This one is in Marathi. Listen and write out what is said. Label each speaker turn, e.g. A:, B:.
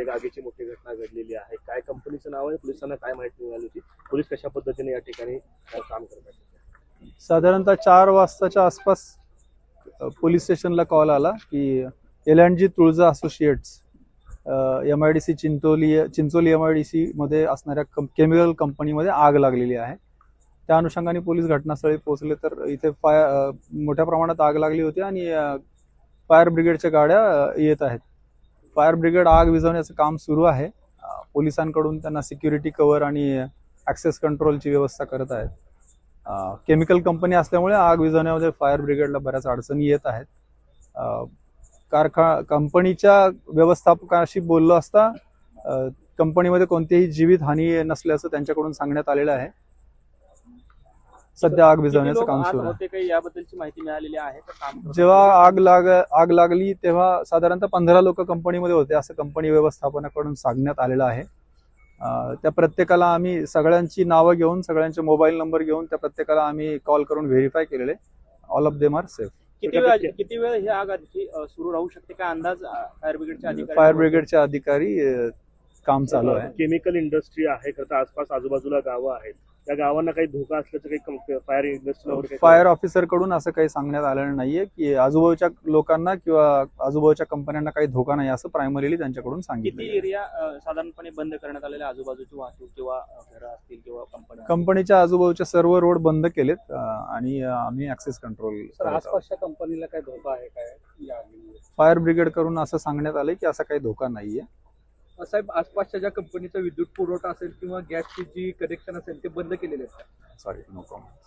A: एक आगीची मोठी घटना घडलेली आहे. काय कंपनीचं नाव आहे? पोलिसांना काय माहिती मिळाली होती? पोलीस कशा पद्धतीने या ठिकाणी काम करतात
B: साधारणतः चार वाजताच्या आसपास पोलीस स्टेशनला कॉल आला की L and G Tulja associates M I D C Chincholi Chincholi M I D C मध्ये असणाऱ्या कं केमिकल कंपनीमध्ये आग लागलेली आहे. त्या अनुषंगाने पोलीस घटनास्थळी पोहोचले तर इथे फाय मोठ्या प्रमाणात आग लागली होती आणि फायर ब्रिगेडच्या गाड्या येत आहेत. फायर ब्रिगेड आग विझवण्याचं काम सुरू आहे. पोलिसांकडून त्यांना सिक्युरिटी कवर आणि ॲक्सेस कंट्रोलची व्यवस्था करत आहेत. केमिकल कंपनी असल्यामुळे आग विझवण्यामध्ये फायर ब्रिगेडला बऱ्याच अडचणी येत आहेत. कारखा कंपनीच्या व्यवस्थापकाशी बोललो असता कंपनीमध्ये कोणतीही जीवित हानी नसल्याचं त्यांच्याकडून सांगण्यात आलेलं आहे. सध्या आग विझवण्याचं काम सुरू आहे.
A: होते काही याबद्दलची माहिती मिळालेली आहे का? काम करताना?
B: जेव्हा आग लाग आग लागली तेव्हा साधारणतः पंधरा लोक कंपनीमध्ये होते. असं कंपनी व्यवस्थापनाकडून सांगण्यात आलेलं आहे. अं, त्या प्रत्येकाला आम्ही सगळ्यांची नावं घेऊन सगळ्यांचे मोबाईल नंबर घेऊन त्या प्रत्येकाला आम्ही कॉल करून व्हेरीफाय केलेले. All of them are safe.
C: किती वेळ किती वेळ ही आग आणखी अ, सुरू राहू शकते? का अंदाज फायर ब्रिगेडच्या अधिकारी
B: फायर ब्रिगेडचे अधिकारी अं, काम चालू आहे.
A: केमिकल इंडस्ट्री आहे खरं तर आसपास आजूबाजूला गावं आहेत. त्या गावांना काही धोका असल्याचं काही फायर इंडस्ट्री काही
B: फायर ऑफिसरकडून असं काही सांगण्यात आलेलं नाहीये की आजूबाजूच्या लोकांना किंवा आजूबाजूच्या कंपन्यांना काही धोका नाही असं प्रायमरीली त्यांच्याकडून
C: किती
B: सांगितलं
C: एरिया साधारणपणे बंद करण्यात आलेले आजूबाजूची वाहतूक किंवा घरं असतील किंवा कंपन्या
B: कंपनीच्या आजूबाजूचे सर्व रोड बंद केलेत आणि आम्ही ऍक्सेस कंट्रोल
C: आसपासच्या कंपनीला काय धोका आहे काय? या
B: फायर ब्रिगेडकडून असं सांगण्यात आलंय की असा काही धोका नाहीये.
C: साहेब आसपासच्या ज्या कंपनीचा विद्युत पुरवठा असेल किंवा गॅसची जी कनेक्शन असेल ते बंद केलेले आहेत
B: सॉरी नो कॉमेंट